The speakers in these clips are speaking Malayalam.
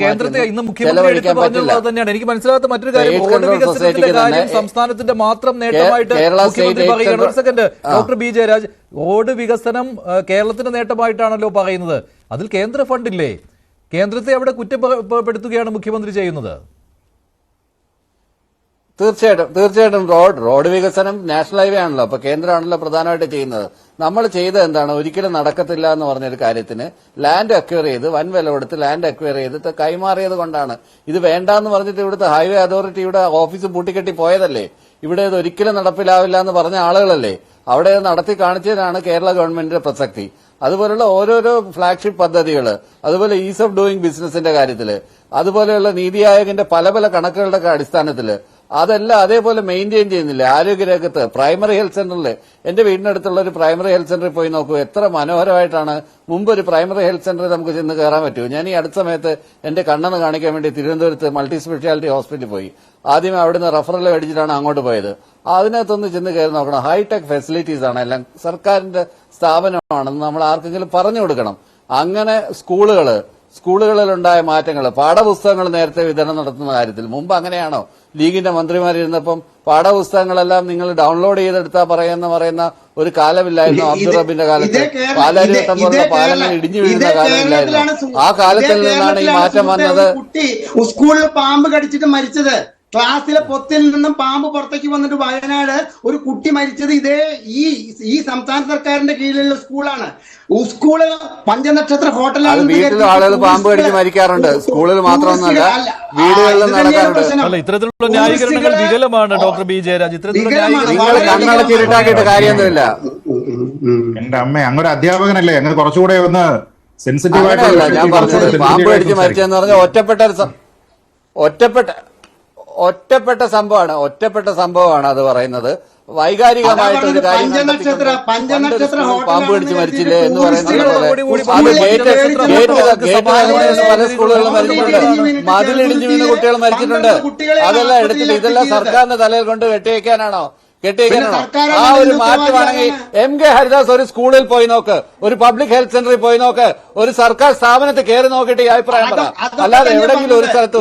കേന്ദ്രത്തെ ഇന്ന് മുഖ്യമന്ത്രി പറഞ്ഞത് തന്നെയാണ്. എനിക്ക് മനസ്സിലാകാത്ത മറ്റൊരു കാര്യം. റോഡ് വികസനത്തിന്റെ കാര്യം സംസ്ഥാനത്തിന്റെ മാത്രം നേട്ടമായിട്ട് മുഖ്യമന്ത്രി പറയുകയാണ്. ഒരു second doctor B Jayaraj road വികസനം കേരളത്തിന്റെ നേട്ടമായിട്ടാണല്ലോ പറയുന്നത്. അതിൽ കേന്ദ്ര ഫണ്ടില്ലേ? കേന്ദ്രത്തെ അവിടെ കുറ്റപ്പെടുത്തുകയാണ് മുഖ്യമന്ത്രി ചെയ്യുന്നത്. തീർച്ചയായിട്ടും തീർച്ചയായിട്ടും റോഡ് റോഡ് വികസനം നാഷണൽ ഹൈവേ ആണല്ലോ. അപ്പൊ കേന്ദ്രമാണല്ലോ പ്രധാനമായിട്ട് ചെയ്യുന്നത്. നമ്മൾ ചെയ്തത് എന്താണ്? ഒരിക്കലും നടക്കത്തില്ല എന്ന് പറഞ്ഞൊരു കാര്യത്തിന് ലാൻഡ് അക്വയർ ചെയ്ത് വൻ വില കൊടുത്ത് ലാൻഡ് അക്വയർ ചെയ്തിട്ട് കൈമാറിയത് കൊണ്ടാണ്. ഇത് വേണ്ടാന്ന് പറഞ്ഞിട്ട് ഇവിടുത്തെ ഹൈവേ അതോറിറ്റിയുടെ ഓഫീസ് പൂട്ടിക്കെട്ടി പോയതല്ലേ? ഇവിടെ ഇത് ഒരിക്കലും നടപ്പിലാവില്ല എന്ന് പറഞ്ഞ ആളുകളല്ലേ? അവിടെ നടത്തി കാണിച്ചതാണ് കേരള ഗവൺമെന്റിന്റെ പ്രസക്തി. അതുപോലുള്ള ഓരോരോ ഫ്ളാഗ്ഷിപ്പ് പദ്ധതികൾ അതുപോലെ ഈസ് ഓഫ് ഡൂയിങ് ബിസിനസിന്റെ കാര്യത്തിൽ അതുപോലെയുള്ള നീതി ആയോഗിന്റെ പല പല കണക്കുകളുടെ അടിസ്ഥാനത്തിൽ അതെല്ലാം അതേപോലെ മെയിന്റെയിൻ ചെയ്യുന്നില്ല? ആരോഗ്യരംഗത്ത് പ്രൈമറി ഹെൽത്ത് സെന്ററിൽ എന്റെ വീടിനടുത്തുള്ള ഒരു പ്രൈമറി ഹെൽത്ത് സെന്ററിൽ പോയി നോക്കൂ. എത്ര മനോഹരമായിട്ടാണ് മുമ്പ് ഒരു പ്രൈമറി ഹെൽത്ത് സെന്ററിൽ നമുക്ക് ചെന്ന് കയറാൻ പറ്റൂ. ഞാൻ ഈ അടുത്ത സമയത്ത് എന്റെ കണ്ണെന്ന് കാണിക്കാൻ വേണ്ടി തിരുവനന്തപുരത്ത് മൾട്ടി സ്പെഷ്യാലിറ്റി ഹോസ്പിറ്റലിൽ പോയി. ആദ്യമേ അവിടുന്ന് റഫറൽ മേടിച്ചിട്ടാണ് അങ്ങോട്ട് പോയത്. അതിനകത്തൊന്ന് ചെന്ന് കയറി നോക്കണം. ഹൈടെക് ഫെസിലിറ്റീസ് ആണ്. എല്ലാം സർക്കാരിന്റെ സ്ഥാപനമാണെന്ന് നമ്മൾ ആർക്കെങ്കിലും പറഞ്ഞു കൊടുക്കണം. അങ്ങനെ സ്കൂളുകൾ സ്കൂളുകളിലുണ്ടായ മാറ്റങ്ങൾ പാഠപുസ്തകങ്ങൾ നേരത്തെ വിതരണം നടത്തുന്ന കാര്യത്തിൽ മുമ്പ് അങ്ങനെയാണോ? ലീഗിന്റെ മന്ത്രിമാരിരുന്നപ്പം പാഠപുസ്തകങ്ങളെല്ലാം നിങ്ങൾ ഡൗൺലോഡ് ചെയ്തെടുത്താ പറയുന്ന പറയുന്ന ഒരു കാലമില്ലായിരുന്നു അബ്ദുൾ റബിന്റെ കാലത്ത്. പാലാരിവട്ടം പോലുള്ള പാലങ്ങൾ ഇടിഞ്ഞു വീഴുന്ന കാലമില്ലായിരുന്നു. ആ കാലത്തിൽ നിന്നാണ് ഈ മാറ്റം വന്നത്. സ്കൂളിൽ പാമ്പ് കടിച്ചിട്ട് മരിച്ചത്. ക്ലാസ്സിലെ പൊത്തിൽ നിന്നും പാമ്പ് പുറത്തേക്ക് വന്നിട്ട് വയനാട് ഒരു കുട്ടി മരിച്ചത് ഇതേ ഈ ഈ സംസ്ഥാന സർക്കാരിന്റെ കീഴിലുള്ള സ്കൂളാണ് സ്കൂൾ പഞ്ചനക്ഷത്ര ഹോട്ടലാണ് ആളുകൾ പാമ്പ് കടിച്ച് മരിക്കാറുണ്ട് സ്കൂളിൽ മാത്രമൊന്നുമല്ല വീടുകളിലും നടക്കാറുണ്ട് അല്ല ഇത്തരത്തിലുള്ള ന്യായീകരണങ്ങൾ വികലമാണ് ഡോക്ടർ ബി ജയരാജ് ഇത്തരത്തിലുള്ള വികലമാണ്. കണ്ണടച്ചിരുട്ടാക്കിയിട്ട് കാര്യമൊന്നുമില്ല എന്റെ അമ്മ അങ്ങ് ഒരു അധ്യാപകനല്ലേ അങ്ങ് കുറച്ചുകൂടെ ഒന്ന് സെൻസിറ്റീവ് ആയിട്ടല്ല ഞാൻ പറഞ്ഞത് പാമ്പ് കടിച്ച് മരിച്ചെന്ന് പറഞ്ഞാൽ ഒറ്റപ്പെട്ട ഒറ്റപ്പെട്ട ഒറ്റപ്പെട്ട സംഭവമാണ് ഒറ്റപ്പെട്ട സംഭവമാണ് അത് പറയുന്നത്. വൈകാരികമായിട്ട് ഒരു കാര്യം പാമ്പ് കടിച്ച് മരിച്ചില്ലേ എന്ന് പറയുന്നത് പോലെ സ്കൂളുകളിലും മരിച്ചിട്ടുണ്ട്. മതിലിടിഞ്ഞു വീണ് കുട്ടികൾ മരിച്ചിട്ടുണ്ട്. അതെല്ലാം എടുത്തിട്ട് ഇതെല്ലാം സർക്കാരിന്റെ തലയിൽ കൊണ്ട് കെട്ടിവെക്കാനാണോ സർക്കാർ ആ ഒരു മാറ്റമാണെങ്കിൽ. എം കെ ഹരിദാസ് ഒരു സ്കൂളിൽ പോയി നോക്ക് ഒരു പബ്ലിക് ഹെൽത്ത് സെന്ററിൽ പോയി നോക്ക് ഒരു സർക്കാർ സ്ഥാപനത്തിൽ കയറി നോക്കിയിട്ട് ഈ അഭിപ്രായം പറ അല്ലാതെ എവിടെയെങ്കിലും എവിടെങ്കിലും ഒരു സ്ഥലത്ത്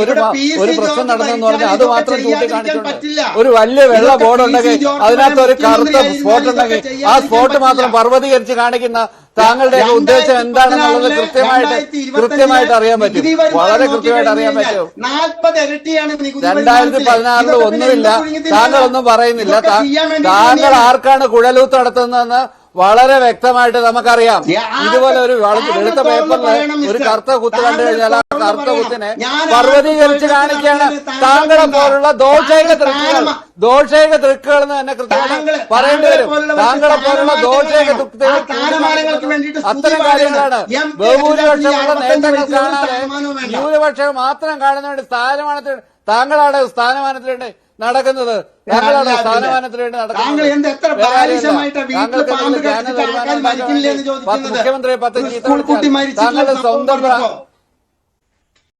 ഒരു പ്രശ്നം നടന്നെന്ന് പറഞ്ഞാൽ അത് മാത്രം ചൂണ്ടിക്കാണിച്ചുകൊണ്ട്. ഒരു വലിയ വെള്ള ബോർഡ്. ഉണ്ടെങ്കിൽ അതിനകത്ത് ഒരു കറുത്ത സ്പോട്ട് ഉണ്ടെങ്കിൽ ആ സ്പോട്ട് മാത്രം. പർവതീകരിച്ച് കാണിക്കുന്ന താങ്കളുടെ ഉദ്ദേശം എന്താണെന്നുള്ളത് കൃത്യമായിട്ട് കൃത്യമായിട്ട് അറിയാൻ പറ്റും. വളരെ കൃത്യമായിട്ട് അറിയാൻ പറ്റും. രണ്ടായിരത്തി പിന്നെ ഒന്നുമില്ല. താങ്കൾ ഒന്നും താങ്കളൊന്നും പറയുന്നില്ല. താങ്കൾ ആർക്കാണ് കുഴലൂത്ത് നടത്തുന്നതെന്ന് വളരെ വ്യക്തമായിട്ട് നമുക്കറിയാം ഇതുപോലെ ഒരു വള- വെളുത്ത പേപ്പറിൽ ഒരു. കറുത്ത കുത്ത് കണ്ടു കഴിഞ്ഞാൽ ആ കറുത്ത. കുത്തിനെ പർവതീകരിച്ച് കാണിക്കുകയാണ് താങ്കളെ? പോലുള്ള ദോഷൈക തൃക്കുകൾ ദോഷൈക തൃക്കുകൾ എന്ന് തന്നെ കൃത്യമായി പറയേണ്ടി വരും താങ്കളെ പോലുള്ള ദോഷൈക അത്തരം കാര്യങ്ങളാണ് ബഹുഭൂരിപക്ഷമുള്ള നേട്ടങ്ങൾ കാണാതെ. ന്യൂനപക്ഷം മാത്രം കാണുന്നതുകൊണ്ട് സ്ഥാനമാനത്തിൽ താങ്കളാണ് സ്ഥാനമാനത്തിലുണ്ട് നടക്കുന്നത്? മുഖ്യമന്ത്രിയെ പത്ത് ചീത്ത താങ്കളുടെ സ്വന്തം.